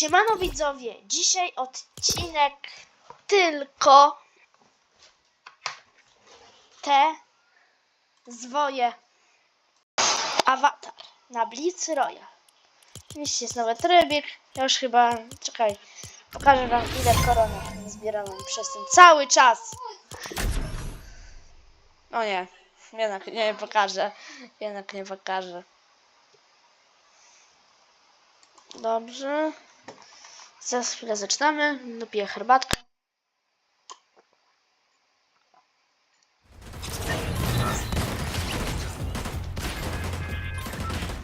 Siemano widzowie, dzisiaj odcinek tylko te zwoje awatar na Blitz Royal. Oczywiście jest nowy trybik, ja już chyba, czekaj, pokażę wam ile korony zbierałem przez ten cały czas. O nie, jednak nie pokażę, jednak nie pokażę. Dobrze. Za chwilę zaczynamy. Dopiję herbatkę.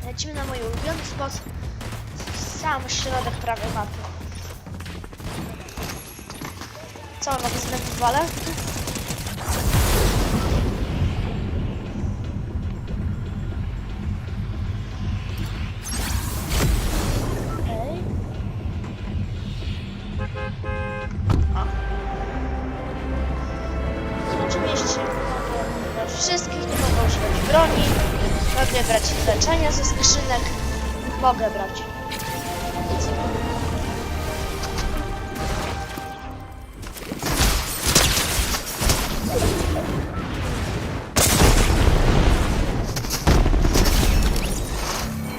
Lecimy na mój ulubiony spot. Sam środek prawej mapy. Co, na względ wale? Mogę używać broni. Mogę brać leczenia ze skrzynek. Mogę brać.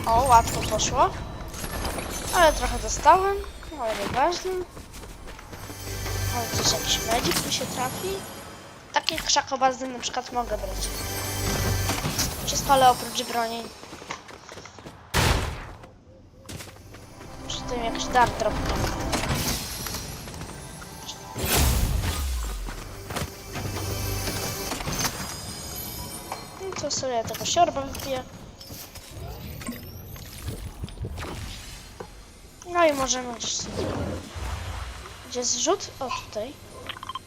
O, łatwo poszło. Ale trochę dostałem, ale nieważne. Może gdzieś jakiś medzik tu się trafi. Takie krzakobazdy na przykład mogę brać. Wszystko, ale oprócz broni. Przy tym jakiś dart drop. No to sobie tego siorba wypiję. No i możemy gdzieś sobie... Gdzie zrzut? O, tutaj.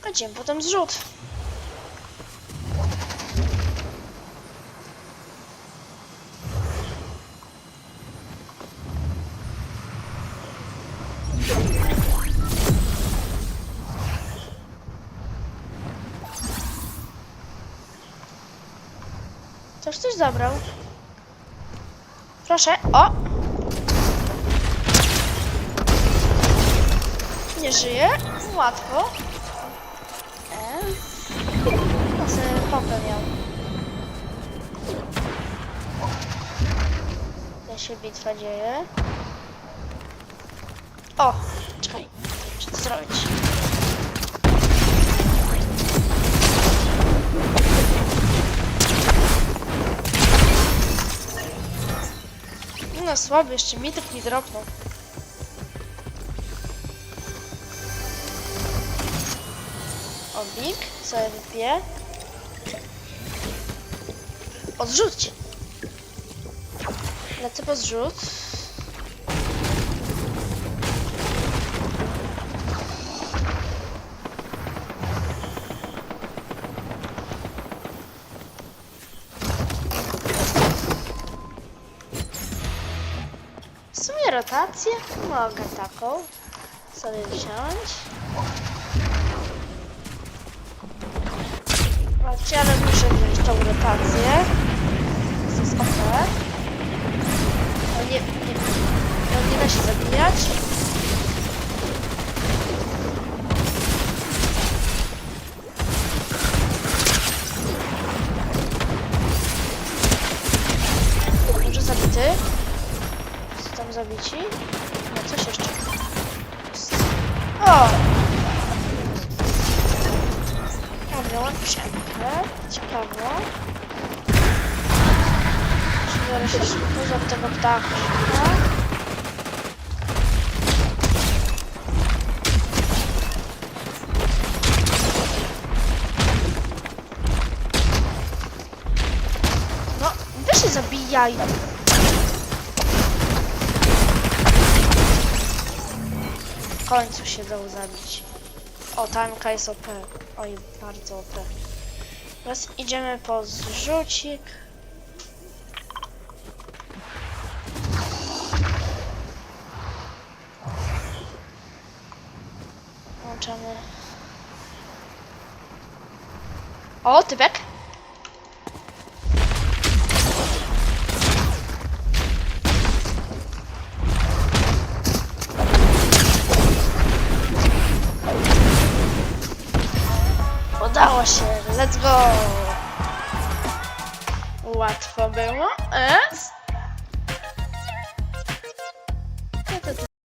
Będziemy potem zrzut. Coś ktoś zabrał. Proszę, o! Nie żyje? Łatwo. E? No sobie pompę miał. Ja się bitwa dzieje. O! Czekaj. Co zrobić? No słaby, jeszcze mitek mi dropnął. Obik, sobie wypiję. Odrzućcie. Lecę po zrzut. W sumie rotację mogę taką sobie wziąć. Patrzcie, ale muszę wziąć tą rotację. To jest ok. On nie, nie, on nie da się zabijać. Może zabity? Zabici? No coś jeszcze. O! Wziąłem przemkę. Ciekawe. Biorę się szybko za tego ptaka. No, wy się zabijają. Końcu się dał zabić. O, tamka jest OP. Oj, bardzo OP. Teraz idziemy po zrzucik. Włączamy. O, typek. Udało się, let's go! Łatwo było. Es?